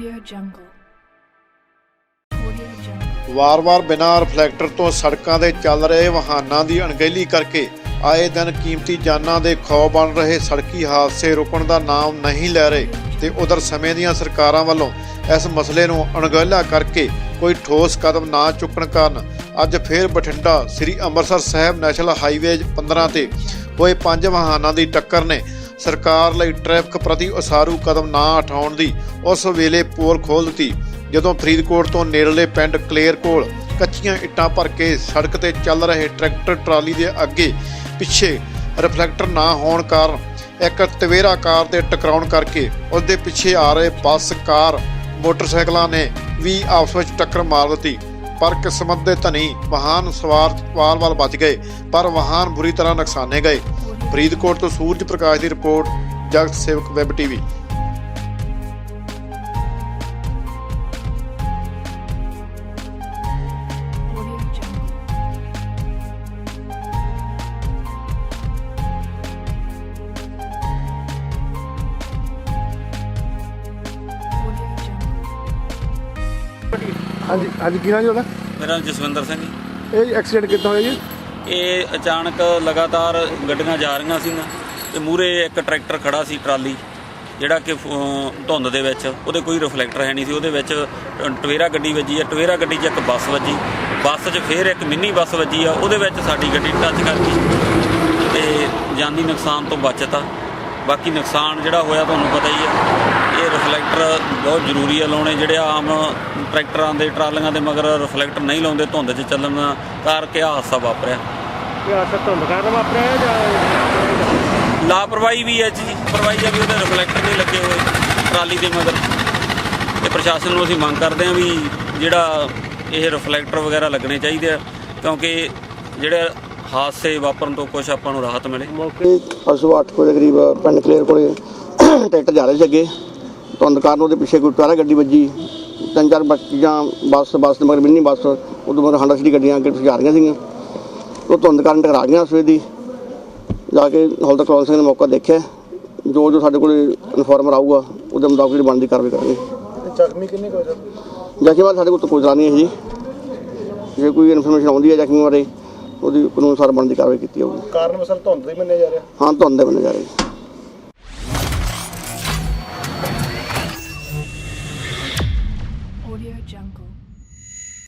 Audio Jungle. ਵਾਰ-ਵਾਰ ਬਿਨਾਂ reflector ਤੋਂ ਸੜਕਾਂ ਦੇ ਚੱਲ ਰਹੇ ਵਾਹਨਾਂ ਦੀ ਅਣਗਹਿਲੀ ਕਰਕੇ ਆਏ ਦਿਨ ਕੀਮਤੀ ਜਾਨਾਂ ਦੇ ਖੌਅ ਬਣ ਰਹੇ ਸੜਕੀ ਹਾਦਸੇ ਰੁਕਣ ਦਾ ਨਾਮ ਨਹੀਂ ਲੈ ਰਹੇ ਤੇ ਉਧਰ ਸਮੇਂ ਦੀਆਂ ਸਰਕਾਰਾਂ ਵੱਲੋਂ ਇਸ ਮਸਲੇ ਨੂੰ ਅਣਗਹਿਲਾ ਕਰਕੇ ਕੋਈ ਠੋਸ ਕਦਮ ਨਾ ਚੁੱਕਣ ਕਾਰਨ ਅੱਜ ਫੇਰ ਬਠਿੰਡਾ ਸ੍ਰੀ ਅੰਮ੍ਰਿਤਸਰ ਸਾਹਿਬ ਨੈਸ਼ਨਲ ਹਾਈਵੇ 15 ਤੇ ਹੋਏ ਪੰਜ ਵਾਹਨਾਂ ਦੀ ਟੱਕਰ ਨੇ ਸਰਕਾਰ ਲਈ ਟ੍ਰੈਫਿਕ ਪ੍ਰਤੀ ਉਸਾਰੂ ਕਦਮ ਨਾ ਉਠਾਉਣ ਦੀ ਉਸ ਵੇਲੇ ਪੋਲ ਖੋਲ੍ਹ ਦਿੱਤੀ, ਜਦੋਂ ਫਰੀਦਕੋਟ ਤੋਂ ਨੇੜਲੇ ਪਿੰਡ ਕਲੇਰ ਕੋਲ ਕੱਚੀਆਂ ਇੱਟਾਂ ਭਰ ਕੇ ਸੜਕ ਤੇ ਚੱਲ ਰਹੇ ਟਰੈਕਟਰ ਟਰਾਲੀ ਦੇ ਅੱਗੇ ਪਿੱਛੇ ਰਿਫਲੈਕਟਰ ਨਾ ਹੋਣ ਕਾਰਨ ਇੱਕ ਤਵੇਰਾ ਕਾਰ ਦੇ ਟਕਰਾਉਣ ਕਰਕੇ ਉਸ ਦੇ ਪਿੱਛੇ ਆ ਰਹੇ ਬੱਸ, ਕਾਰ, ਮੋਟਰਸਾਈਕਲਾਂ ਨੇ ਵੀ ਆਪਸ ਵਿੱਚ ਟੱਕਰ ਮਾਰ ਦਿੱਤੀ। ਪਰ ਕਿਸਮਤ ਦੇ ਧਨੀ ਵਾਹਨ ਸਵਾਰ ਵਾਲ-ਵਾਲ ਬਚ ਗਏ, ਪਰ ਵਾਹਨ ਬੁਰੀ ਤਰ੍ਹਾਂ ਨੁਕਸਾਨੇ ਗਏ। ਫਰੀਦਕੋਟ ਤੋਂ ਸੂਰਜ ਪ੍ਰਕਾਸ਼ ਦੀ ਰਿਪੋਰਟ ਜਗਤ ਸੇਵਕ ਵੈਬ ਟੀਵੀ. ਹਾਂਜੀ ਹਾਂਜੀ ਕੀ ਨਾਮ ਜੀ ਉਹਦਾ ਮੇਰਾ ਨਾਮ ਜਸਵਿੰਦਰ ਸਿੰਘ ਜੀ। ਇਹ ਐਕਸੀਡੈਂਟ ਕਿੱਦਾਂ ਹੋਇਆ ਜੀ ਇਹ ਅਚਾਨਕ ਲਗਾਤਾਰ ਗੱਡੀਆਂ ਜਾ ਰਹੀਆਂ ਸੀਗੀਆਂ ਤੇ ਮੂਰੇ ਇੱਕ ਟਰੈਕਟਰ ਖੜਾ ਸੀ ਟਰਾਲੀ ਜਿਹੜਾ ਕਿ ਅਹ, ਧੁੰਦ ਦੇ ਵਿੱਚ ਉਹਦੇ ਕੋਈ ਰਿਫਲੈਕਟਰ ਹੈ ਨਹੀਂ ਸੀ ਉਹਦੇ ਵਿੱਚ ਟਵੇਰਾ ਗੱਡੀ ਵੱਜੀ ਹੈ ਟਵੇਰਾ ਗੱਡੀ 'ਚ ਇੱਕ ਬੱਸ ਵੱਜੀ ਬੱਸ 'ਚ ਫੇਰ ਇੱਕ ਮਿੰਨੀ ਬੱਸ ਵੱਜੀ ਆ ਉਹਦੇ ਵਿੱਚ ਸਾਡੀ ਗੱਡੀ ਟੱਚ ਕਰ ਗਈ ਤੇ ਜਾਨੀ ਨੁਕਸਾਨ ਤੋਂ ਬਚਤ ਆ ਬਾਕੀ ਨੁਕਸਾਨ ਜਿਹੜਾ ਹੋਇਆ ਤੁਹਾਨੂੰ ਪਤਾ ਹੀ ਆ। ਇਹ ਰਿਫਲੈਕਟਰ ਬਹੁਤ ਜ਼ਰੂਰੀ ਹੈ ਲਾਉਣੇ ਜਿਹੜੇ ਆਮ ਟਰੈਕਟਰਾਂ ਦੇ ਟਰਾਲੀਆਂ ਦੇ ਮਗਰ ਰਿਫਲੈਕਟਰ ਨਹੀਂ ਲਾਉਂਦੇ ਧੁੰਦ 'ਚ ਚੱਲਣ ਕਰਕੇ ਆਹ ਹਾਦਸਾ ਵਾਪਰਿਆ? ਇਹ ਆਸਾ ਧੁੰਦ ਕਾਰਨ ਵਾਪਰਿਆ ਜਾਂ ਲਾਪਰਵਾਹੀ ਵੀ ਹੈ ਜੀ ਪਰਵਾਹੀ ਆ ਵੀ ਉਹਦੇ ਰਿਫਲੈਕਟਰ ਨਹੀਂ ਲੱਗੇ ਹੋਏ ਟਰਾਲੀ ਦੇ ਮਗਰ। ਤੇ ਪ੍ਰਸ਼ਾਸਨ ਨੂੰ ਅਸੀਂ ਮੰਗ ਕਰਦੇ ਹਾਂ ਵੀ ਜਿਹੜਾ ਇਹ ਰਿਫਲੈਕਟਰ ਵਗੈਰਾ ਲੱਗਣੇ ਚਾਹੀਦੇ ਆ ਕਿਉਂਕਿ ਜਿਹੜੇ ਹਾਦਸੇ ਵਾਪਰਨ ਤੋਂ ਕੁਝ ਆਪਾਂ ਨੂੰ ਰਾਹਤ ਮਿਲੇ। ਮੌਕੇ ਪਰਸੋਂ ਅੱਠ ਕੁ ਦੇ ਕਰੀਬ ਪਿੰਡ ਕਲੇਰ ਕੋਲੇ ਟਰੈਕਟਰ ਜਾ ਰਹੇ ਸੀ ਅੱਗੇ। ਧੁੰਦ ਕਾਰਨ ਉਹਦੇ ਪਿੱਛੇ ਕੋਈ ਟਾਰਾ ਗੱਡੀ ਵੱਜੀ। ਤਿੰਨ ਚਾਰ ਬੱਚੀਆਂ ਬੱਸ ਬੱਸ ਦੇ ਮਗਰ ਮਿੰਨੀ ਬੱਸ ਉਦੋਂ ਮਗਰ ਹਾਂਡਾ ਸਿਟੀ ਗੱਡੀਆਂ ਅੱਗੇ ਜਾ ਰਹੀਆਂ ਸੀਗੀਆਂ। ਉਹ ਧੁੰਦ ਕਾਰਨ ਟਕਰਾ ਗਈਆਂ ਸਵੇਰ ਦੀ। ਜਾ ਕੇ ਹੌਲਦਾਰ ਕਲੌਨ ਸਿੰਘ ਨੇ ਮੌਕਾ ਦੇਖਿਆ। ਜੋ ਜੋ ਸਾਡੇ ਕੋਲ ਇਨਫੋਰਮਰ ਆਊਗਾ ਉਹਦੇ ਮੁਤਾਬਕ ਜਿਹੜੀ ਬਣਦੀ ਕਾਰਵਾਈ ਕਰਾਂਗੇ। ਜ਼ਖਮੀ ਕਿੰਨੇ ਕੋ ਜ਼ਖਮੀ ਬਾਰੇ ਸਾਡੇ ਕੋਲ ਤਾਂ ਕੋਈ ਜਾਣੀ ਨਹੀਂ ਹੈ ਜੀ। ਜੇ ਕੋਈ ਇਨਫੋਰਮੇਸ਼ਨ ਆਉਂਦੀ ਹੈ ਜ਼ਖਮੀ ਬਾਰੇ ਉਹਦੀ ਕਾਨੂੰਨ ਅਨੁਸਾਰ ਬਣਦੀ ਕਾਰਵਾਈ ਕੀਤੀ ਜਾਊਗੀ। ਕਾਰਨ ਮਸਲ ਧੁੰਦ ਦੀ ਮੰਨਿਆ ਜਾ ਰਿਹਾ। ਹਾਂ ਧੁੰਦ ਦੇ ਬੰਦੇ ਜਾ ਰਹੇ